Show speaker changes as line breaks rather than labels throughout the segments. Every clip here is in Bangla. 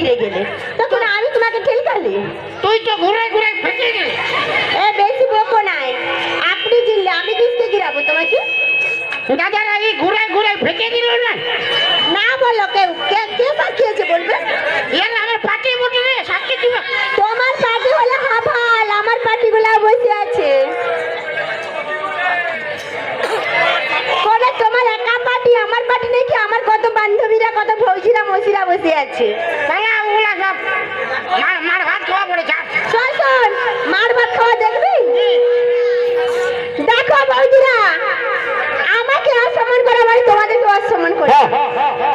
গিরে গেলে। তখন আমি তোমাকে ঠেলকালি
তুই তো ঘুরে ঘুরে ফেঁকে গেলি।
এ বেশি বকো নাই। আপনি জিললে আমি কিসকে গিরাবো তোমাকে?
দাদার আগে ঘুরে ঘুরে ফেঁকে দিল না?
না বলো কেউ। কে কে পাঠিয়েছে বলবে?
এর আমার পাটি বটে রে সাক্ষী দিবে।
তোমার পার্টি হলে হাভাল আমার পার্টিগুলো বসে আছে। কোনে তোমার একা পার্টি আমার পার্টি নাকি আমার কত বান্ধবীরা কত ভৌজিরা মসিরা বসে আছে
তাহলে ওগুলা সব মার মার ভাত খাওয়া পড়ে যা
শোন শোন মার ভাত খাওয়া দেখবি দেখো বৌদিরা আমাকে অসম্মান করা মানে তোমাদেরকে অসম্মান করে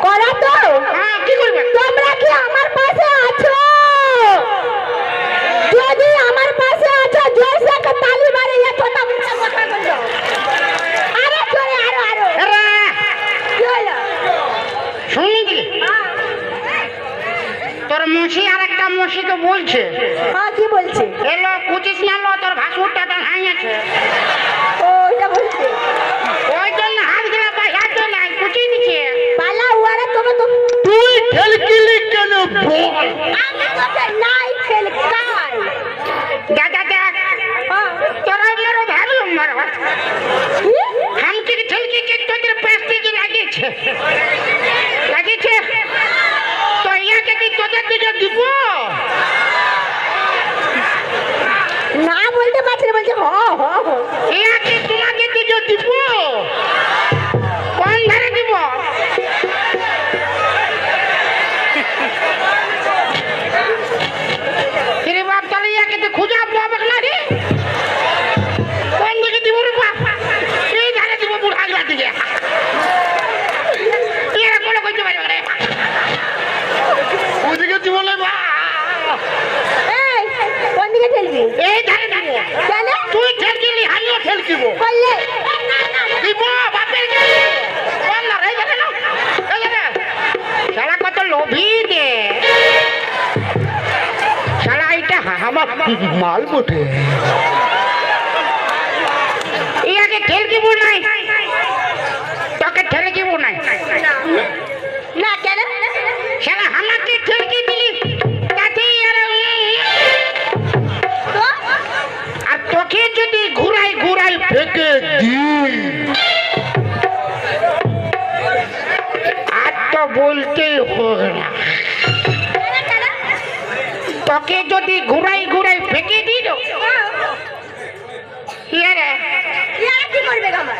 করা তো
হ্যাঁ কি করবে
তোমরা কি আমার পাশে আছো যদি আমার পাশে আছো জোর সে একটা তালি মারে এ ছোটা মুখে কথা বলল আরে জোরে আরও আরও
এরা
কি হলো
শুনি কি
হ্যাঁ,
তোর মশি আর একটা মশি তো বলছে।
হ্যাঁ কি বলছে?
এলো কুচিস না লো তোর ভাসুরটা তো হাইয়াছে।
ও এটা বলছে।
ওই জন্য হাত দিলা পাই হাত দিলা কুচি দিচ্ছে।
পালা উয়ারে তুমি তো
তুই ঠেলকিলি কেন বল?
আমি তোকে নাই খেল কাই
দাদা দেখ
হ্যাঁ
তোরা মেরো ভালো মারো
কি?
হামকে ঠেলকি কে তোদের প্লাস্টিক লাগিয়েছে লাগিয়েছে? মাল বটে। ইয়াকে তোকে ঠেলকিব নাই।
না কেন?
শালা আমাকে দিলি। তাতে আর
তো?
আর তোকে যদি ঘুরাই ঘুরাই ফেকে দিই। আর তো বলতেই হবে না। তোকে যদি ঘুরাই ঘুরাই ফেঁকে দিল রে
কি করবে আমার।